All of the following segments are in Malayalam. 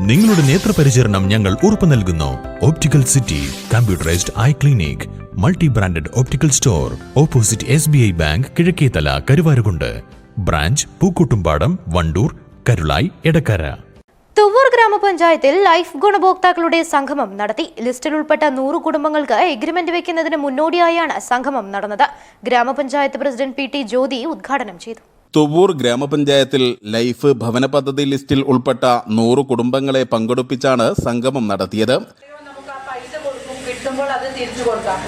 നിങ്ങളുടെ നേത്രപരിചരണം ഞങ്ങൾ ഉറപ്പു നൽകുന്നു. Optical city computerised eye clinic multi branded optical store opposite S B I bank Kizhakkethala Karuvarakundu branch Pookkottumpadam Wandoor Karulai Edakkara Thuvvur ഗ്രാമപഞ്ചായത്തിൽ ലൈഫ് ഗുണഭോക്താക്കളുടെ സംഗമം നടത്തി. ലിസ്റ്റിൽ ഉൾപ്പെട്ട നൂറ് കുടുംബങ്ങൾക്ക് എഗ്രിമെന്റ് വെക്കുന്നതിന് മുന്നോടിയായാണ് സംഗമം നടന്നത്. ഗ്രാമപഞ്ചായത്ത് പ്രസിഡന്റ് പി ടി ജ്യോതി ഉദ്ഘാടനം ചെയ്തു. തുവ്വൂർ ഗ്രാമപഞ്ചായത്തിൽ ലൈഫ് ഭവന പദ്ധതി ലിസ്റ്റിൽ ഉൾപ്പെട്ട നൂറ് കുടുംബങ്ങളെ പങ്കെടുപ്പിച്ചാണ് സംഗമം നടത്തിയത്. കിട്ടുമ്പോൾ അത് തിരിച്ചു കൊടുക്കാം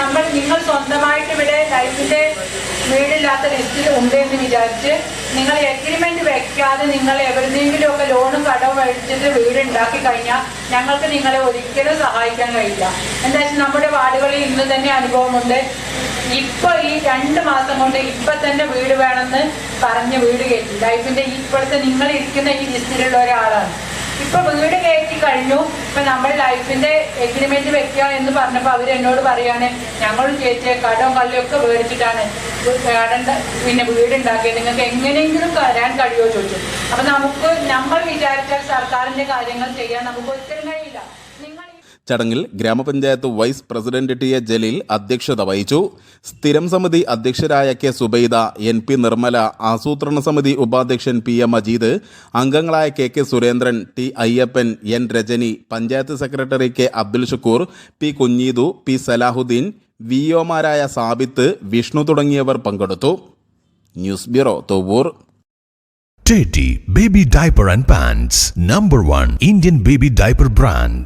നമ്മൾ നിങ്ങൾ സ്വന്തമായിട്ട് നിങ്ങൾ എഗ്രിമെന്റ് വെക്കാതെ നിങ്ങൾ കഴിഞ്ഞാൽ ഞങ്ങൾക്ക് നിങ്ങളെ ഒരിക്കലും സഹായിക്കാൻ കഴിയില്ല. എന്താ വെച്ചാൽ നമ്മുടെ വാർഡുകളിൽ ഇന്ന് തന്നെ അനുഭവമുണ്ട്. ഇപ്പൊ ഈ രണ്ട് മാസം കൊണ്ട് ഇപ്പൊ തന്നെ വീട് വേണമെന്ന് പറഞ്ഞ് വീട് കയറ്റി ലൈഫിന്റെ ഇപ്പോഴത്തെ നിങ്ങൾ ഇരിക്കുന്ന ഈ ലിസ്റ്റിലുള്ള ഒരാളാണ്. ഇപ്പൊ വീട് കയറ്റി കഴിഞ്ഞു. ഇപ്പൊ നമ്മൾ ലൈഫിന്റെ എഗ്രിമെന്റ് വെക്കുക എന്ന് പറഞ്ഞപ്പോ അവർ എന്നോട് പറയാണ് ഞങ്ങളും ചേച്ചിയെ കടവും കള്ളിയൊക്കെ മേടിച്ചിട്ടാണ് കടണ്ട പിന്നെ വീടുണ്ടാക്കിയത് നിങ്ങൾക്ക് എങ്ങനെയെങ്കിലും വരാൻ കഴിയുമോ? ചോദിച്ചു. അപ്പൊ നമുക്ക് നമ്മൾ വിചാരിച്ചാൽ സർക്കാരിന്റെ കാര്യങ്ങൾ ചെയ്യാൻ നമുക്ക് ഈ ചടങ്ങിൽ ഗ്രാമപഞ്ചായത്ത് vice president T A Jaleel അധ്യക്ഷത വഹിച്ചു. സ്ഥിരം സമിതി അധ്യക്ഷരായ K Zubaida N P Nirmala ആസൂത്രണ സമിതി ഉപാധ്യക്ഷൻ പി എ മജീദ് അംഗങ്ങളായ K K Surendran T Ayyappan N Rajani panchayat secretary K Abdul Shukkoor P Kunjeedu P Salahuddin V ഒമാരായ സാബിത്ത് വിഷ്ണു തുടങ്ങിയവർ പങ്കെടുത്തു. News bureau Thovur Teddy Baby Diaper and Pants Number 1 Indian Baby Diaper Brand.